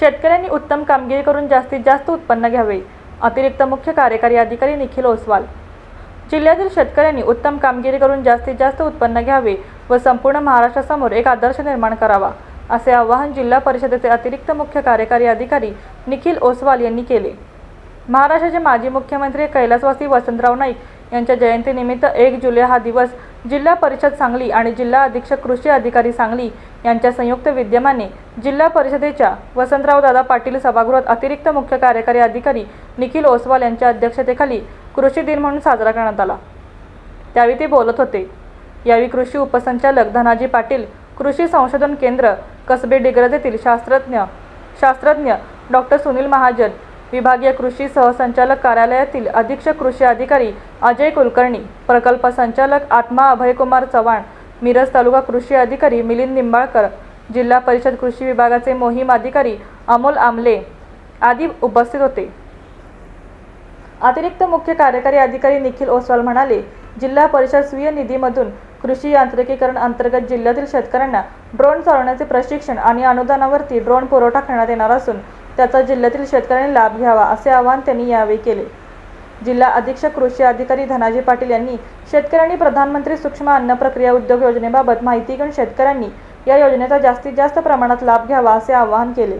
शेतकऱ्यांनी उत्तम कामगिरी करून जास्तीत जास्त उत्पन्न घ्यावे. अतिरिक्त मुख्य कार्यकारी अधिकारी निखिल ओसवाल. जिल्ह्यातील शेतकऱ्यांनी उत्तम कामगिरी करून जास्तीत जास्त उत्पन्न घ्यावे व संपूर्ण महाराष्ट्रासमोर एक आदर्श निर्माण करावा असे आवाहन जिल्हा परिषदेचे अतिरिक्त मुख्य कार्यकारी अधिकारी निखिल ओसवाल यांनी केले. महाराष्ट्राचे माजी मुख्यमंत्री कैलासवासी वसंतराव नाईक यांच्या जयंतीनिमित्त एक जुलै हा दिवस जिल्हा परिषद सांगली आणि जिल्हा अधीक्षक कृषी अधिकारी सांगली यांच्या संयुक्त विद्यमाने जिल्हा परिषदेच्या वसंतराव दादा पाटील सभागृहात अतिरिक्त मुख्य कार्यकारी अधिकारी निखिल ओसवाल यांच्या अध्यक्षतेखाली कृषी दिन म्हणून साजरा करण्यात आला. त्यावेळी ते बोलत होते. यावेळी कृषी उपसंचालक धनाजी पाटील कृषी संशोधन केंद्र कसबे डिग्रज येथील शास्त्रज्ञ शास्त्रज्ञ डॉक्टर सुनील महाजन विभागीय कृषी सहसंचालक कार्यालयातील अधीक्षक कृषी अधिकारी अजय कुलकर्णी प्रकल्प संचालक आत्मा अभयकुमार चव्हाण मिरज तालुका कृषी अधिकारी मिलिंद निंबाळकर जिल्हा परिषद कृषी विभागाचे मोहीम अधिकारी अमोल आमले आदी उपस्थित होते. अतिरिक्त मुख्य कार्यकारी अधिकारी निखिल ओसवाल म्हणाले जिल्हा परिषद स्वीय निधीमधून कृषी यांत्रिकीकरण अंतर्गत जिल्ह्यातील शेतकऱ्यांना ड्रोन चालवण्याचे प्रशिक्षण आणि अनुदानावरती ड्रोन पुरवठा करण्यात येणार असून त्याचा जिल्ह्यातील शेतकऱ्यांनी लाभ घ्यावा असे आवाहन त्यांनी यावेळी केले. जिल्हा अधीक्षक कृषी अधिकारी धनाजी पाटील यांनी शेतकऱ्यांनी प्रधानमंत्री सूक्ष्म अन्न प्रक्रिया उद्योग योजनेबाबत माहिती घेऊन शेतकऱ्यांनी या योजनेचा जास्तीत जास्त प्रमाणात लाभ घ्यावा असे आवाहन केले.